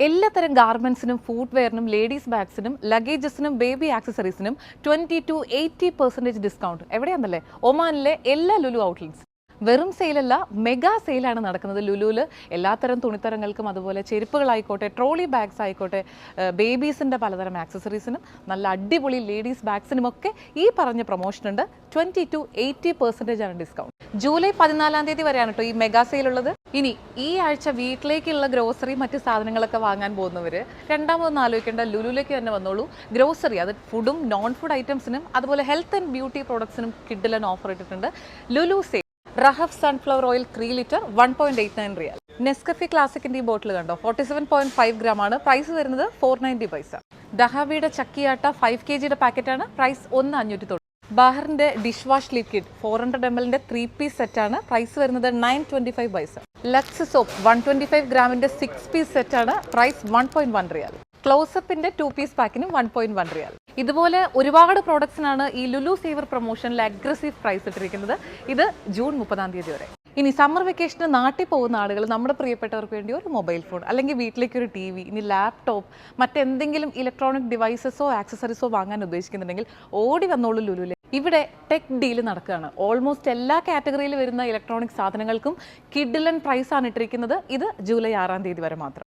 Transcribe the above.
എല്ലാത്തരം ഗാർമെന്റ്സിനും ഫുഡ് വെയറിനും ലേഡീസ് ബാഗ്സിനും ലഗേജസിനും baby ആക്സസറീസിനും twenty to eighty percentage discount എവിടെയാണെന്നല്ലേ ഒമാനിലെ എല്ലാ ലുലു ഔട്ട്ലെറ്റ്സ് വെറും സെയിലല്ല മെഗാ സെയിലാണ് നടക്കുന്നത് ലുലുവിൽ എല്ലാത്തരം തുണിത്തരങ്ങൾക്കും അതുപോലെ ചെരുപ്പുകളായിക്കോട്ടെ ട്രോളി ബാഗ്സ് ആയിക്കോട്ടെ ബേബീസിന്റെ പലതരം ആക്സസറീസിനും നല്ല അടിപൊളി ലേഡീസ് ബാഗ്സിനും ഒക്കെ ഈ പറഞ്ഞ പ്രൊമോഷൻ ഉണ്ട്. ട്വന്റി ടു എയ്റ്റി പെർസെന്റേജ് ആണ് ഡിസ്കൗണ്ട് ജൂലൈ പതിനാലാം തീയതി വരെയാണ് കേട്ടോ ഈ മെഗാ സെയിൽ ഉള്ളത്. ഇനി ഈ ആഴ്ച വീട്ടിലേക്കുള്ള ഗ്രോസറി മറ്റ് സാധനങ്ങളൊക്കെ വാങ്ങാൻ പോകുന്നവർ രണ്ടാമതൊന്നും ആലോചിക്കേണ്ട ലുലുലേക്ക് തന്നെ വന്നോളൂ. ഗ്രോസറി അത് ഫുഡും നോൺ ഫുഡ് ഐറ്റംസിനും അതുപോലെ ഹെൽത്ത് ആൻഡ് ബ്യൂട്ടി പ്രോഡക്ട്സിനും കിഡിലൻ ഓഫർ ഇട്ടിട്ടുണ്ട്. ലുലു സേ റഹഫ് sunflower oil three litre one point eight nine riyal Nescafe ക്ലാസിക്കിന്റെ ഈ ബോട്ടിൽ കണ്ടോ? Forty seven point five gram ആണ്. പ്രൈസ് വരുന്നത് ഫോർ നയന്റി പൈസ ദഹാബിയുടെ ചക്കിയാട്ട ഫൈവ് കെ ജിയുടെ പാക്കറ്റാണ് പ്രൈസ് ഒന്ന് അഞ്ഞൂറ്റി തൊണ്ണൂറ് ബാഹറിന്റെ dish wash liquid four hundred M എല്ലിന്റെ ത്രീ പീസ് സെറ്റാണ് പ്രൈസ് വരുന്നത് നയൻ ട്വന്റി ഫൈവ് പൈസ Lux soap one twenty five ഗ്രാമിന്റെ six piece സെറ്റാണ് price one point one riyal ക്ലോസപ്പിന്റെ two piece പാക്കിനും വൺ പോയിന്റ് വൺ റിയാൽ ഇതുപോലെ ഒരുപാട് പ്രോഡക്ട്സിനാണ് ഈ ലുലു സേവർ പ്രൊമോഷനിൽ അഗ്രസീവ് പ്രൈസ് ഇട്ടിരിക്കുന്നത്. ഇത് ജൂൺ മുപ്പതാം തീയതി വരെ. ഇനി സമ്മർ വെക്കേഷന് നാട്ടിൽ പോകുന്ന ആളുകൾ നമ്മുടെ പ്രിയപ്പെട്ടവർക്ക് വേണ്ടി ഒരു മൊബൈൽ ഫോൺ അല്ലെങ്കിൽ വീട്ടിലേക്ക് ഒരു ടി വി ഇനി ലാപ്ടോപ്പ് മറ്റെന്തെങ്കിലും ഇലക്ട്രോണിക് ഡിവൈസസോ ആക്സസറീസോ വാങ്ങാൻ ഉദ്ദേശിക്കുന്നുണ്ടെങ്കിൽ ഓടി വന്നോളൂ ലുലുവിൽ ഇവിടെ ടെക് ഡീൽ നടക്കുകയാണ്. ഓൾമോസ്റ്റ് എല്ലാ കാറ്റഗറിയിൽ വരുന്ന ഇലക്ട്രോണിക് സാധനങ്ങൾക്കും കിഡിലൻ പ്രൈസാണ് ഇട്ടിരിക്കുന്നത്. ഇത് ജൂലൈ ആറാം തീയതി വരെ മാത്രം.